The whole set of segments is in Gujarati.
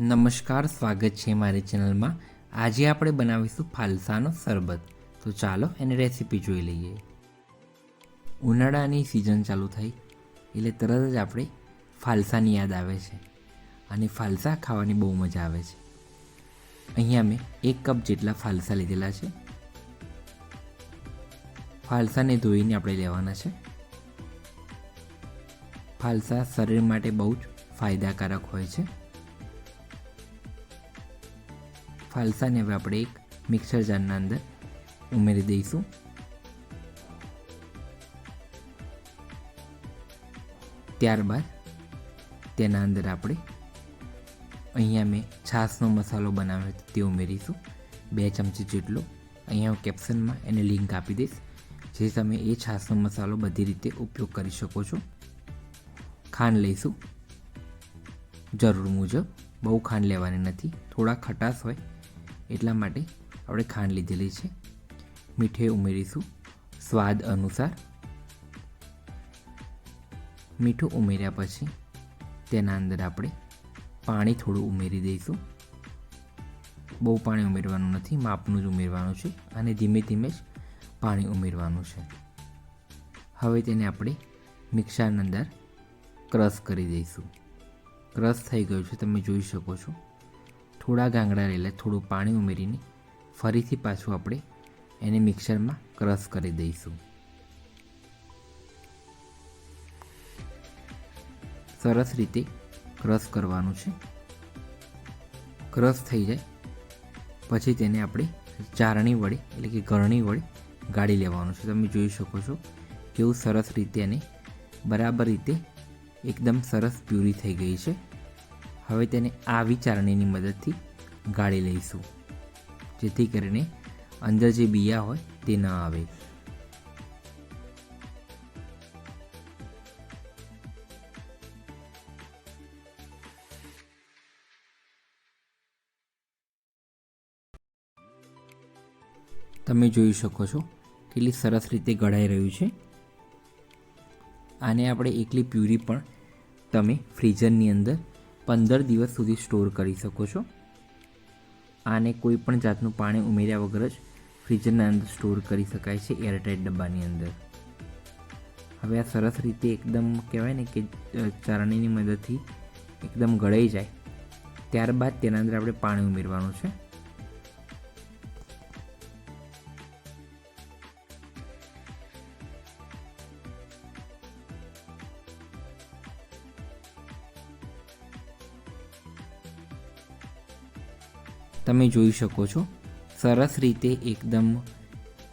નમસ્કાર, સ્વાગત છે મારી ચેનલમાં. આજે આપણે બનાવીશું ફાલસાનો શરબત. તો ચાલો એની રેસીપી જોઈ લઈએ. ઉનાળાની સિઝન ચાલુ થઈ, એટલે તરત જ આપણે ફાલસાની યાદ આવે છે અને ફાલસા ખાવાની બહુ મજા આવે છે. અહીંયા મેં એક કપ જેટલા ફાલસા લીધેલા છે. ફાલસાને ધોઈને આપણે લેવાના છે. ફાલસા શરીર માટે બહુ જ ફાયદાકારક હોય છે. ફાલસાને હવે આપણે એક મિક્સર જારના અંદર ઉમેરી દઈશું. ત્યારબાદ તેના અંદર આપણે અહીંયા મેં છાશનો મસાલો બનાવ્યો હતો તે ઉમેરીશું. બે ચમચી જેટલો અહીંયા હું કેપ્શનમાં એને લિંક આપી દઈશ. જે તમે એ છાશનો મસાલો બધી રીતે ઉપયોગ કરી શકો છો. ખાંડ લઈશું. જરૂર મુજબ બહુ ખાંડ લેવાની નથી. થોડા ખટાશ હોય એટલા માટે આપણે ખાંડ લીધેલી છે. મીઠે ઉમેરીશું. સ્વાદ અનુસાર મીઠું ઉમેર્યા પછી તેના અંદર આપણે પાણી થોડું ઉમેરી દઈશું. બહુ પાણી ઉમેરવાનું નથી, માપનું જ ઉમેરવાનું છે અને ધીમે ધીમે જ પાણી ઉમેરવાનું છે. હવે તેને આપણે મિક્સરની અંદર ક્રશ કરી દઈશું. ક્રશ થઈ ગયું છે, તમે જોઈ શકો છો. થોડા ગાંગડા રહેલા થોડું પાણી ઉમેરીને ફરીથી પાછું આપણે એને મિક્સરમાં ક્રશ કરી દઈશું. સરસ રીતે ક્રશ કરવાનું છે. ક્રશ થઈ જાય, પછી તેને આપણે ચારણી વડે એટલે કે ઘરણી વડે ગાળી લેવાનું છે. તમે જોઈ શકો છો કેવું સરસ રીતે એને બરાબર રીતે એકદમ સરસ પ્યુરી થઈ ગઈ છે. હવે તેને આ વિચારણીની મદદથી ગાળી લઈશું. જેથી કરીને અંદર જે બિયા હોય તે ન આવે. તમે જોઈ શકો છો કેટલી સરસ રીતે ગળાઈ રહ્યું છે. આને આપણે એકલી પ્યુરી પણ તમે ફ્રીઝરની અંદર પંદર દિવસ સુધી સ્ટોર કરી શકો છો. આને કોઈ પણ જાતનું પાણી ઉમેર્યા વગર જ ફ્રીઝરના અંદર સ્ટોર કરી શકાય છે એરટાઇટ ડબ્બાની અંદર. હવે આ સરસ રીતે એકદમ કહેવાય ને કે ચારણીની મદદથી એકદમ ગળાઈ જાય. ત્યારબાદ તેના અંદર આપણે પાણી ઉમેરવાનું છે. તમે જોઈ શકો છો. સરસ રીતે એકદમ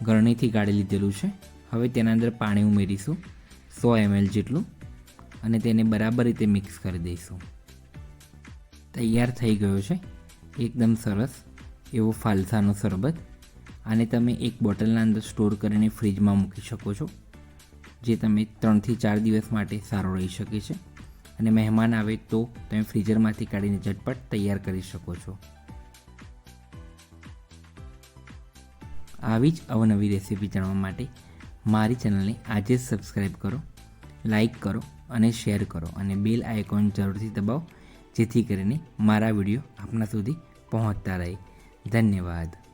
ગરણીથી ગાળી લીધેલું છે. હવે તેના અંદર પાણી ઉમેરીશું, સો એમએલ જેટલું, અને તેને બરાબર રીતે મિક્સ કરી દઈશું. તૈયાર થઈ ગયો છે. એકદમ સરસ એવો ફાલસાનો શરબત. આને તમે એક બોટલના અંદર સ્ટોર કરીને ફ્રીજમાં મૂકી શકો છો, જે તમે ત્રણથી ચાર દિવસ માટે સારો રહી શકે છે. અને મહેમાન આવે તો તમે ફ્રીઝરમાંથી કાઢીને ઝટપટ તૈયાર કરી શકો છો. આવી જ અવનવી રેસીપી જાણવા માટે મારી ચેનલને આજે જ સબસ્ક્રાઈબ કરો લાઈક કરો અને શેર કરો અને બેલ આઇકોન જરૂરથી દબાવો, જેથી કરીને મારા વીડિયો આપના સુધી પહોંચતા રહે. ધન્યવાદ.